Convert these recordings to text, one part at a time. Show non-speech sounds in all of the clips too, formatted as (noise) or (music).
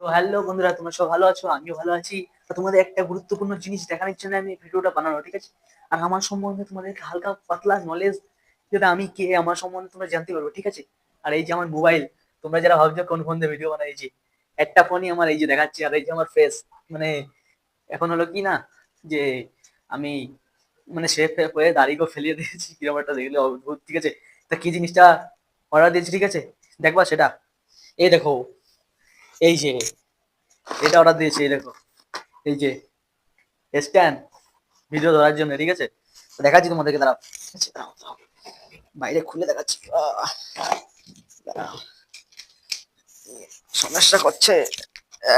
তো হ্যালো বন্ধুরা, তোমরা সব ভালো আছো? আমিও ভালো আছি। তোমাদের একটা গুরুত্বপূর্ণ জিনিস দেখানোর জন্য আমি ভিডিওটা বানানো ঠিক আছে? আর আমার সম্বন্ধে তোমাদেরকে হালকা পাতলা নলেজ যেটা আমি কে, আমার সম্বন্ধে তোমরা জানতে পারবে, ঠিক আছে? আর এই যে আমার মোবাইল তোমরা যারা ভাবছ কোন ফোন দিয়ে ভিডিও বানাই যে একটা ফোনই আমার এই যে দেখাচ্ছে, আর এই যে আমার ফেস মানে এখন হলো কি না, যে আমি মানে শেফ হয়ে দাড়িকেও ফেলিয়ে দিয়েছি কীরকম একটা দেখলে ঠিক আছে? তা কি জিনিসটা অর্ডার দিয়েছি, ঠিক আছে? দেখবা সেটা? এই দেখো এই যে, এটা অর্ডার দিয়েছি দেখো। এই যে স্ট্যান্ড ভিডিও ধরার জন্য, ঠিক আছে? দেখাচ্ছি তোমাদেরকে, দাঁড়াও। দাঁড়াও। বাইরে খুলে দেখাচ্ছি। সমস্যা করছে।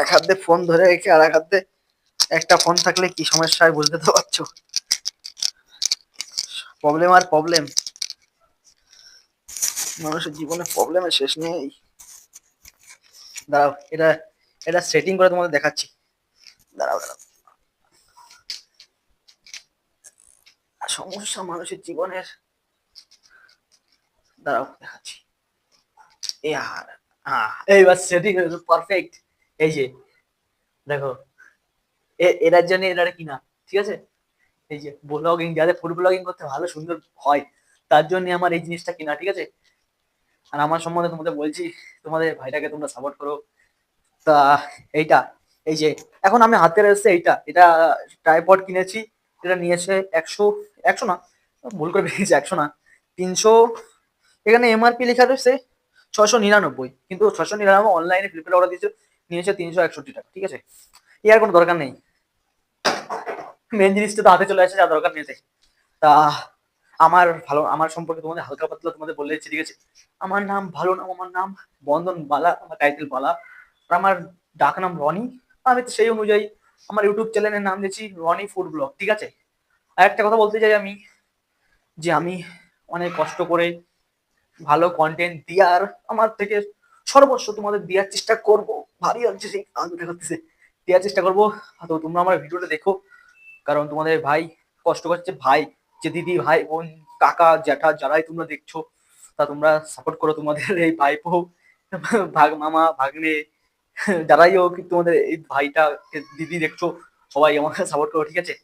এক হাতে ফোন ধরে রেখে আর এক হাতে একটা ফোন থাকলে কি সমস্যা হয় বুঝতে তো পারছ? প্রবলেম আর প্রবলেম মানুষের জীবনে প্রবলেমের শেষ নেই। দাঁড়াও, এটা এটা সেটিং করে তোমাদের দেখাচ্ছি। দাঁড়াও দাঁড়াও। সমস্যা মানুষের জীবনের, দাঁড়াও, দেখাচ্ছি। আর হ্যাঁ এইবার সেটিং পারফেক্ট এই যে, দেখো এটার জন্য এটা কিনা ঠিক আছে? এই যে ব্লগিং যাদের ফুড ব্লগিং করতে ভালো সুন্দর হয়, তার জন্য আমার এই জিনিসটা কিনা, ঠিক আছে? আর আমার সম্বন্ধে তোমাদের বলছি, তোমাদের ভাইটাকে তোমরা সাপোর্ট করো। তা এইটা, এই যে, এখন আমি হাতে এসছে এইটা, এটা ট্রাইপড কিনেছি, এটা নিয়েছে একশো একশো না, ভুল করে বেরিয়েছে একশো না, তিনশো, এখানে এমআরপি লেখা রয়েছে ছশো নিরানব্বই, কিন্তু ছশো নিরানব্বই অনলাইনে ফ্লিপকার্ট অর্ডার দিয়েছে, নিয়েছে তিনশো একষট্টি টাকা, ঠিক আছে? এ আর কোনো দরকার নেই। মেন জিনিসটা তো হাতে চলে আসছে, যা দরকার তাই। তা আমার ভালো, আমার সম্পর্কে তোমাদের হালকা পাতলা তোমাদের বলে দিচ্ছি ঠিক আছে। আমার নাম ভালো নাম, আমার নাম বন্ধন বালা, আমার টাইটেল বালা। আর আমার ডাক নাম রনি। আমি তো সেই অনুযায়ী আমার ইউটিউব চ্যানেলের নাম দিয়েছি রনি ফুড ব্লগ ঠিক আছে? আর একটা কথা বলতে চাই আমি, যে আমি অনেক কষ্ট করে ভালো কন্টেন্ট দেওয়ার, আমার থেকে সর্বস্ব তোমাদের দেওয়ার চেষ্টা করব। ভারী হচ্ছে সেই আনন্দটা করতেছে দেওয়ার চেষ্টা করব। তো তোমরা আমার ভিডিওটা দেখো। কারণ তোমাদের ভাই কষ্ট করছে, ভাই যে দিদি, ভাই, বোন, কাকা, জ্যাঠা যারাই তোমরা দেখছ, তা তোমরা সাপোর্ট করো তোমাদের (laughs) এই ভাইপো, ভাগ মামা, ভাগ্নে, যারাই হোক, তোমাদের এই ভাইটা দিদি দেখছ, সবাই আমাকে সাপোর্ট করো, ঠিক আছে?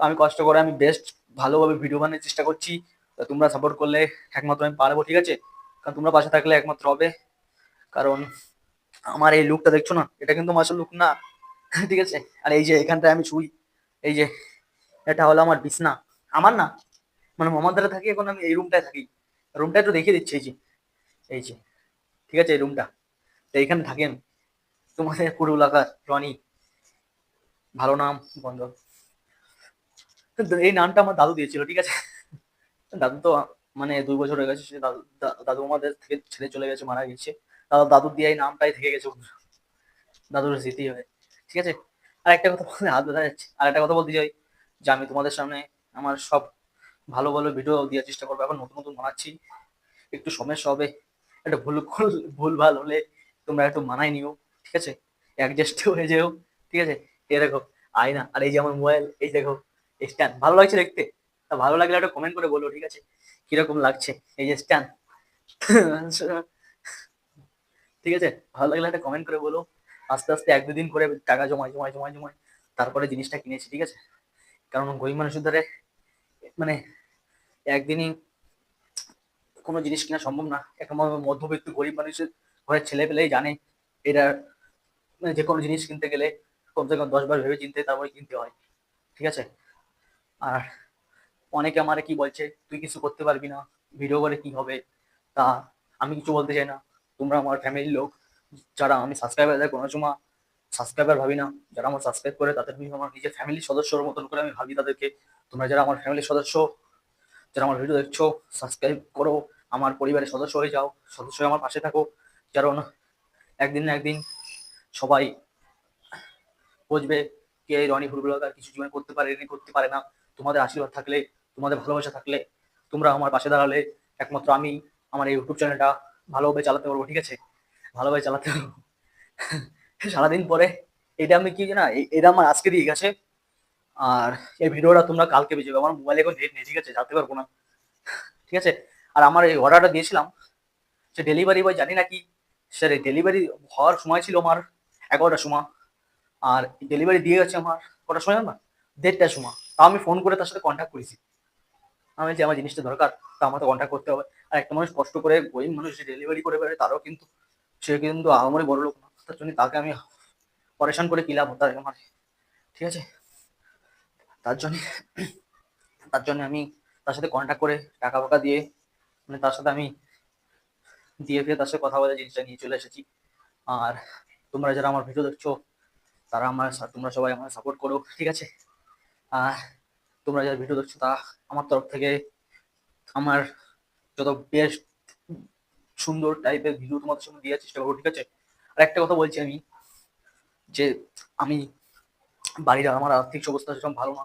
আমি কষ্ট করে আমি বেস্ট ভালোভাবে ভিডিও বানানোর চেষ্টা করছি তোমরা সাপোর্ট করলে একমাত্র আমি পারব, ঠিক আছে? কারণ তোমরা পাশে থাকলে একমাত্র হবে, কারণ আমার এই লুকটা দেখছ না? এটা কিন্তু মাসের লুক না, (laughs) ঠিক আছে? আর এই যে এখানটায় আমি শুই এই যে এটা হলো আমার বিছনা আমার না মানে মামার দ্বারা থাকি, এখন আমি এই রুমটায় থাকি। রুমটা একটু দেখিয়ে দিচ্ছি, এই যে এই যে, ঠিক আছে, এই রুমটা তো এইখানে থাকেন তোমাদের পুরো এলাকার রনি, ভালো নাম, বন্ধ। এই নামটা আমার দাদু দিয়েছিল, ঠিক আছে? দাদু তো মানে দুই বছর হয়ে গেছে দাদু দাদু আমাদের থেকে ছেড়ে চলে গেছে, মারা গেছে। দাদু দাদুর দিয়ে এই নামটাই থেকে গেছে। দাদুর স্মৃতি হয়ে। ঠিক আছে? আর একটা কথা বলতে, হাত ব্যথা যাচ্ছে। আর একটা কথা বলতে চাই যে আমি তোমাদের সামনে আমার সব ভালো ভালো ভিডিও দেওয়ার চেষ্টা করব। এখন নতুন নতুন বানাচ্ছি। একটু সমস্যা হবে। একটা ভুল ভুল- ভুল হলে তোমরা একটু মানাই নিও, ঠিক আছে? অ্যাডজাস্ট হয়ে যেও, ঠিক আছে? এ দেখো, আয়না, আর এই যে আমার মোবাইল এই দেখো স্ট্যান্ড ভালো লাগছে দেখতে? তা ভালো লাগলে একটা কমেন্ট করে বলো, ঠিক আছে? কীরকম লাগছে? এই যে স্ট্যান্ড ঠিক আছে? ভালো লাগলে একটা কমেন্ট করে বলো। আস্তে আস্তে এক দুদিন করে টাকা জমায় জমায় জমায় জমায়। তারপরে জিনিসটা কিনেছি, ঠিক আছে? কারণ গরিব মানুষের দ্বারা মানে একদিনই কোনো জিনিস কেনা সম্ভব না। ম- মধ্যবিত্ত গরিব মানুষের ঘরের ছেলে পেলেই জানে এটা মানে যে কোনো জিনিস কিনতে গেলে কমসে কম দশ বার ভেবে চিনতে তারপরে কিনতে হয়। ঠিক আছে? আর অনেকে আমারে কি বলছে, তুই কিছু করতে পারবি না ভিডিও করে কি হবে? তা আমি কিছু বলতে চাই না। তোমরা আমার ফ্যামিলির লোক যারা আমি সাবস্ক্রাইবার কোনো সময় সাবস্ক্রাইবার ভাবি না, যারা আমার সাবস্ক্রাইব করে তাদের আমি আমার নিজের ফ্যামিলির সদস্যর মতন করে আমি ভাবি তাদেরকে। তোমরা যারা আমার ফ্যামিলির সদস্য, যারা আমার ভিডিও দেখছ সাবস্ক্রাইব করো, আমার পরিবারের সদস্য হয়ে যাও, সদস্য আমার পাশে থাকো। কারণ একদিন না একদিন সবাই বুঝবে কে রনি ফুটবলার কিছু জীবন করতে পারে করতে পারে না। তোমাদের আশীর্বাদ থাকলে, তোমাদের ভালোবাসা থাকলে তোমরা আমার পাশে দাঁড়ালে। একমাত্র আমি আমার এই ইউটিউব চ্যানেলটা ভালোভাবে চালাতে পারব, ঠিক আছে? ভালোভাবে চালাতে পারব। সারাদিন পরে, এটা আমি কি না এটা আমার আজকে দিয়ে গেছে আর এই ভিডিওটা তোমরা কালকে পেয়ে যাবে। আমার মোবাইলে এখন নেট ঠিক আছে, জানতে পারব না। ঠিক আছে? আর আমার এই অর্ডারটা দিয়েছিলাম, সে ডেলিভারি বয় জানি না কি স্যার ডেলিভারি হওয়ার সময় ছিল আমার এগারোটার সময়। আর ডেলিভারি দিয়ে গেছে আমার, কটার সময় না দেড়টার সময়। তা আমি ফোন করে তার সাথে কন্ট্যাক্ট করেছি। আমি বলছি, আমার জিনিসটা দরকার, তা আমার তো কন্ট্যাক্ট করতে হবে। আর একটা মানুষ কষ্ট করে গরিব মানুষ ডেলিভারি করে বেড়ে তারও কিন্তু, সে কিন্তু আমারই বড় লোক না। তার জন্য তাকে আমি পরেশান করে কি লাভ তার আমার ঠিক আছে? তার জন্য তার জন্য আমি তার সাথে কন্ট্যাক্ট করে টাকা ফাকা দিয়ে মানে তার সাথে আমি দিয়ে ফিরে তার সাথে কথা বলে জিনিসটা নিয়ে চলে এসেছি। আর তোমরা যারা আমার ভিডিও দেখছ, তারা আমার তোমরা সবাই আমার সাপোর্ট করো, ঠিক আছে? আর তোমরা যারা ভিডিও দেখছ তা আমার তরফ থেকে আমার যত বেস্ট সুন্দর টাইপের ভিডিও তোমাদের সঙ্গে দেওয়ার চেষ্টা করব, ঠিক আছে? আর একটা কথা বলছি আমি, যে আমি বাড়ির আমার আর্থিক অবস্থা সেরকম ভালো না,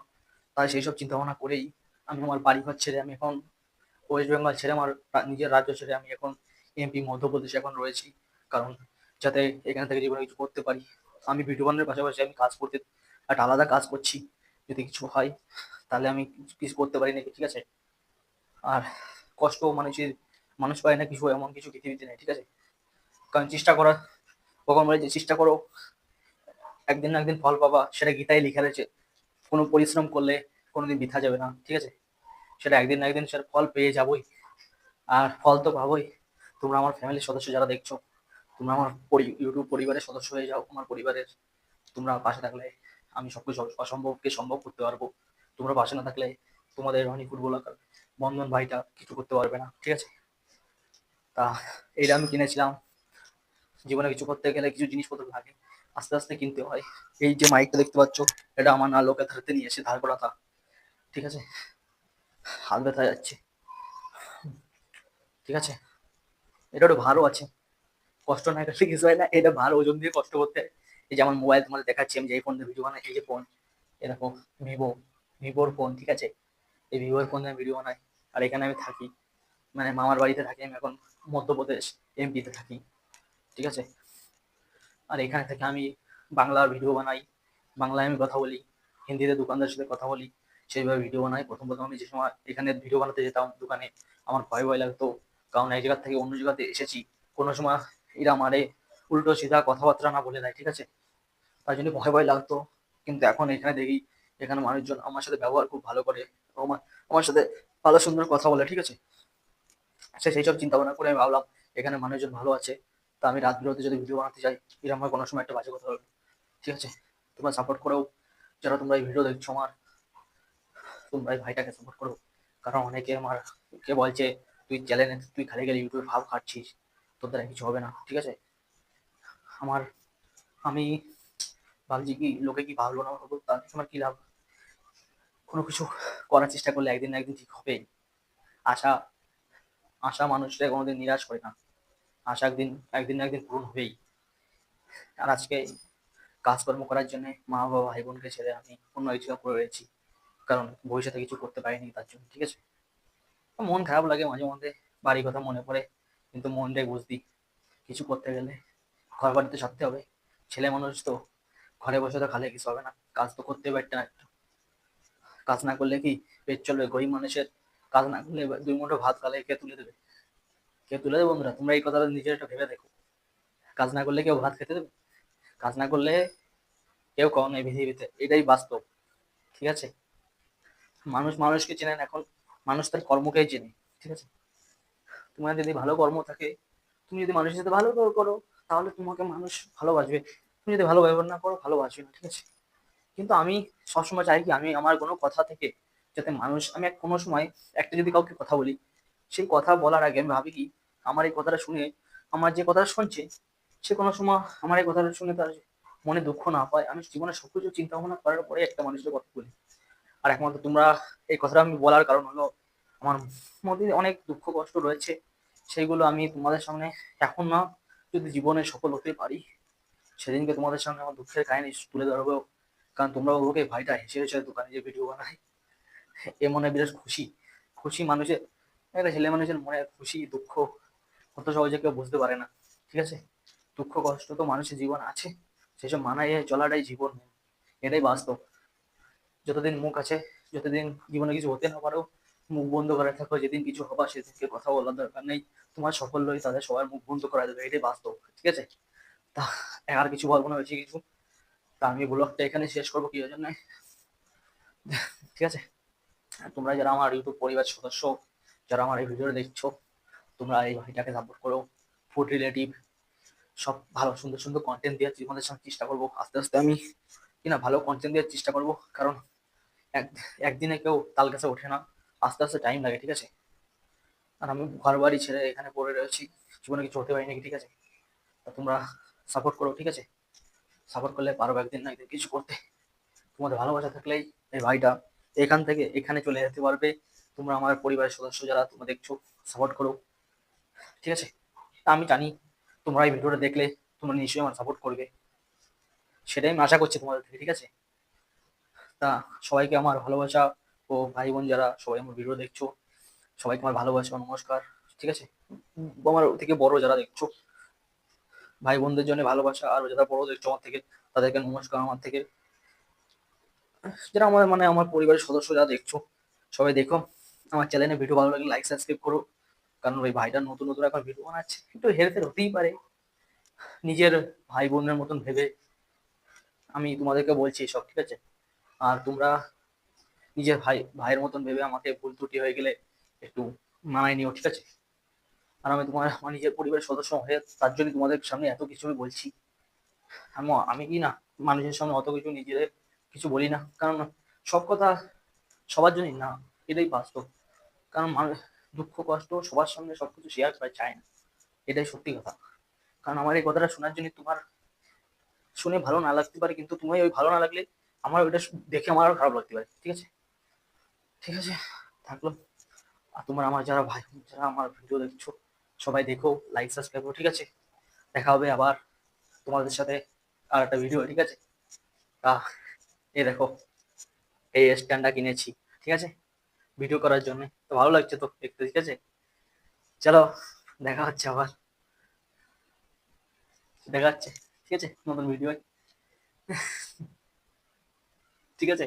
তাই সেই সব চিন্তা ভাবনা করেই আমি আমার বাড়ি ঘর ছেড়ে আমি এখন ওয়েস্ট বেঙ্গল ছেড়ে আমার নিজের রাজ্য ছেড়ে আমি এখন এমপি মধ্যপ্রদেশে এখন রয়েছি। কারণ যাতে এখান থেকে জীবনে কিছু করতে পারি, আমি ভিডিও বানানোর পাশাপাশি আমি কাজ করতে, একটা আলাদা কাজ করছি, যদি কিছু হয়, তাহলে আমি কিছু- করতে পারি নাকি, ঠিক আছে? আর কষ্ট মানুষের, মানুষ পায় না কিছু, এমন কিছু পৃথিবীতে নেই, ঠিক আছে? কারণ চেষ্টা করা কখন বলে যে, চেষ্টা করো, একদিন না একদিন ফল পাবা। সেটা গীতায় লিখা রয়েছে। কোনো পরিশ্রম করলে কোনোদিন বৃথা যাবে না, ঠিক আছে? সেটা একদিন না একদিন সেটা ফল পেয়ে যাবই। আর ফল তো পাবোই। তোমরা আমার ফ্যামিলির সদস্য যারা দেখছ, তোমরা আমার ইউটিউব পরিবারের সদস্য হয়ে যাও, আমার পরিবারের। তোমরা পাশে থাকলে আমি সবকিছু অসম্ভবকে সম্ভব করতে পারব। তোমরা পাশে না থাকলে তোমাদের রনি ফুটবলার বন্ধন ভাইটা কিছু করতে পারবে না, ঠিক আছে? তা, এইটা আমি কিনেছিলাম। জীবনে কিছু করতে গেলে কিছু জিনিসপত্র লাগে, আস্তে আস্তে কিনতে হয়। এই যে মাইকটা দেখতে পাচ্ছ, এটা আমার না, লোকের ধারতে নিয়ে এসে ধার করা তা। ঠিক আছে? হাত ব্যথা যাচ্ছে। ঠিক আছে? এটা একটু ভালো আছে। কষ্ট না করলে কিছু হয় না, এটা ভালো, ওজন দিয়ে কষ্ট করতে এই যে আমার মোবাইল তোমাদের দেখাচ্ছি, আমি যে এই ফোন দিয়ে ভিডিও বানাই, এই যে ফোন এরকম ভিভো ভিভোর ফোন ঠিক আছে? এই ভিভোর ফোন দিয়ে ভিডিও বানাই। আর এখানে আমি থাকি। মানে মামার বাড়িতে থাকি, আমি এখন মধ্যপ্রদেশ এমপিতে থাকি। ঠিক আছে? আর এখানে থেকে আমি বাংলার ভিডিও বানাই, বাংলায় আমি কথা বলি, হিন্দিতে দোকানদারের সাথে কথা বলি, সেইভাবে ভিডিও বানাই। প্রথম প্রথম আমি যে সময় এখানে ভিডিও বানাতে যেতাম দোকানে, আমার ভয় ভয় লাগতো। কারণ এক জায়গা থেকে অন্য জায়গাতে এসেছি। কোনো সময় এরা মারে, উল্টো সিধা কথাবার্তা না বলে দেয়, ঠিক আছে? তার জন্য ভয় ভয় লাগতো। কিন্তু এখন এখানে দেখি, এখানে মানুষজন আমার সাথে ব্যবহার খুব ভালো করে আমার আমার সাথে ভালো সুন্দর কথা বলে, ঠিক আছে? সে সেই সব চিন্তা ভাবনা করে আমি ভাবলাম, এখানে মানুষজন ভালো আছে। তা আমি রাত বিরতে যদি ভিডিও বানাতে যাই এরকম কোনো সময় একটা বাজে কথা হবে ঠিক আছে? তোমরা সাপোর্ট করো। যারা তোমরা এই ভিডিও দেখছ আমার, তোমরা এই ভাইটাকে সাপোর্ট করো। কারণ অনেকে আমার, কে বলছে, তুই চ্যানেলে তুই খালি খালি ইউটিউবে ভাব খাচ্ছিস। তোর দ্বারা কিছু হবে না। ঠিক আছে? আমার, আমি ভাবছি কি, লোকে কি ভাবলো না ভাবলো তার আমার কি লাভ? কোনো কিছু করার চেষ্টা করলে একদিন না একদিন ঠিক হবেই। আশা আশা মানুষরা কোনোদিন নিরাশ করে না। আশা একদিন একদিন একদিন পূরণ হবেই। আর আজকে কাজকর্ম করার জন্য মা বাবা ভাই বোনকে ছেড়ে আমি অন্য কিছু করে রয়েছি। কারণ ভবিষ্যতে কিছু করতে পারিনি তার জন্য, ঠিক আছে? মন খারাপ লাগে মাঝে মধ্যে, বাড়ির কথা মনে পড়ে, কিন্তু মনটাই বুঝদি কিছু করতে গেলে ঘর বাড়িতে সারতে হবে। ছেলে মানুষ তো, ঘরে বসে তো খালে কিছু হবে না। কাজ তো করতে হবে একটা একটা। কাজ না করলে কি পেট চলবে? গরিব মানুষের কাজ না করলে দুই মুঠো ভাত খালে কে তুলে দেবে? কে তুলে দেবে বন্ধুরা, তোমরা এই কথাটা নিজের একটা ভেবে দেখো। কাজ না করলে কেউ ভাত খেতে দেবে? কাজ না করলে কেউ কম নেই পৃথিবীতে, এটাই বাস্তব, ঠিক আছে? মানুষ মানুষকে চেনেন এখন, মানুষ তার কর্মকেই চেনে, ঠিক আছে? তোমার যদি ভালো কর্ম থাকে, তুমি যদি মানুষের সাথে ভালো করো, তাহলে তোমাকে মানুষ ভালোবাসবে। তুমি যদি ভালো ব্যবহার না করো, ভালোবাসবে না, ঠিক আছে? কিন্তু আমি সবসময় চাই কি, আমি আমার কোনো কথা থেকে যাতে মানুষ, আমি কোনো সময় একটা যদি কাউকে কথা বলি, সেই কথা বলার আগে আমি ভাবি কি আমার এই কথাটা শুনে, আমার যে কথাটা শুনছে, সে কোনো সময় আমার এই কথাটা শুনে তার মনে দুঃখ না পায়। আমি জীবনে সবকিছু চিন্তা ভাবনা করার পরে একটা মানুষের কথা বলি। আর একমাত্র তোমরা এই কথাটা আমি বলার কারণ হলো, আমার মধ্যে অনেক দুঃখ কষ্ট রয়েছে। সেইগুলো আমি তোমাদের সামনে এখন না, যদি জীবনে সফল হতে পারি, সেদিনকে তোমাদের সামনে আমার দুঃখের কাহিনী তুলে ধরবো। কারণ তোমরা ওকে ভাইটা হেসে হেসে দোকানে যে ভিডিও বানাই এ মনে বিরাট খুশি। খুশি মানুষের, একটা ছেলে মানুষের মনে খুশি, দুঃখ কত সহজে কেউ বুঝতে পারে না, ঠিক আছে? দুঃখ, কষ্ট তো মানুষের জীবন আছে, সেসব মানায় চলাটাই জীবন। এটাই বাস্তব। যতদিন মুখ আছে, যতদিন জীবনে কিছু হতে না পারো, মুখ বন্ধ করে থাকো, যেদিন কিছু হবার সেদিনকে কথা বলার দরকার নেই। তোমার সাফল্যই তাদের সবার মুখ বন্ধ করা দেবে, এটাই বাস্তব, ঠিক আছে? তা, আর কিছু বলব না বেশি কিছু। তা, আমি ব্লগটা এখানে শেষ করব, কি জন্য? ঠিক আছে? তোমরা যারা আমার ইউটিউব পরিবার সদস্য, যারা আমার এই ভিডিওটা দেখছ তোমরা এই ভাইটাকে সাপোর্ট করো। ফুড রিলেটিভ সব ভালো, সুন্দর সুন্দর কন্টেন্ট দেওয়ার তোমাদের সঙ্গে চেষ্টা করব। আস্তে আস্তে আমি কিনা ভালো কন্টেন্ট দেওয়ার চেষ্টা করব, কারণ এক, একদিনে কেউ তাল কাছে ওঠে না। আস্তে আস্তে টাইম লাগে, ঠিক আছে? আর আমি ঘর বাড়ি ছেড়ে এখানে পড়ে রয়েছি, জীবনে কিছু হতে পারি নাকি ঠিক আছে? তোমরা সাপোর্ট করো, ঠিক আছে? সাপোর্ট করলে পারো একদিন না একদিন কিছু করতে। তোমাদের ভালোবাসা থাকলেই এই ভাইটা এখান থেকে এখানে চলে যেতে পারবে। তোমরা আমার পরিবারের সদস্য যারা, তোমরা দেখছ সাপোর্ট করো। ঠিক আছে? তা আমি জানি তোমরা এই ভিডিওটা দেখলে তোমরা নিশ্চয়ই আমার সাপোর্ট করবে। সেটাই আমি আশা করছি তোমাদের থেকে, ঠিক আছে? তা সবাইকে আমার ভালোবাসা ও ভাই বোন যারা সবাই আমার ভিডিও দেখছ, সবাইকে আমার ভালোবাসা, নমস্কার, ঠিক আছে? আমার থেকে বড় যারা দেখছ ভাই বোনদের জন্য ভালোবাসা, আর যারা বড় দেখছ আমার থেকে, তাদেরকে নমস্কার আমার থেকে। যারা আমার মানে আমার পরিবারের সদস্য যারা দেখছ, সবাই দেখো, আমার চ্যানেলে ভিডিও ভালো লাগলে লাইক সাবস্ক্রাইব করো। কারণ ওই ভাইটা নতুন নতুন এখন ভিডিও বানাচ্ছে একটু হেরফের হতেই পারে। নিজের ভাই বোনের মতন ভেবে আমি তোমাদেরকে বলছি সব ঠিক আছে? আর তোমরা নিজের ভাই, ভাইয়ের মতন ভেবে আমাকে ভুল ত্রুটি হয়ে গেলে একটু মানায় নিও, ঠিক আছে? আর আমি তোমার, আমার নিজের পরিবারের সদস্য হয়ে তার জন্য তোমাদের সামনে এত কিছু আমি বলছি। আমি কি না, মানুষের সামনে অত কিছু নিজেদের কিছু বলি না। কারণ সব কথা সবার জন্যই না, এটাই বাস্তব। কারণ মানুষ দুঃখ, কষ্ট, সবার সঙ্গে সবকিছু শেয়ার করা চায় না। এটাই সত্যি কথা। কারণ আমার এই কথাটা শোনার জন্য তোমার শুনে ভালো না লাগতে পারে, কিন্তু তুমি ওই ভালো না লাগলে আমার ওইটা দেখে আমার খারাপ লাগতে পারে, ঠিক আছে? ঠিক আছে? থাকল। আর তোমার আমার যারা ভাই, যারা আমার ভিডিও দেখছ, সবাই দেখো লাইক সাবস্ক্রাইব করো, ঠিক আছে? দেখা হবে আবার তোমাদের সাথে আর একটা ভিডিও ঠিক আছে? তা এই দেখো, এই স্ট্যান্ডটা কিনেছি, ঠিক আছে? ভিডিও করার জন্য। তো ভালো লাগছে তো দেখতে, ঠিক আছে? চলো, দেখা হচ্ছে আবার। দেখা হচ্ছে, ঠিক আছে? নতুন ভিডিও ঠিক আছে?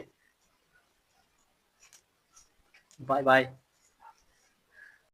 Bye bye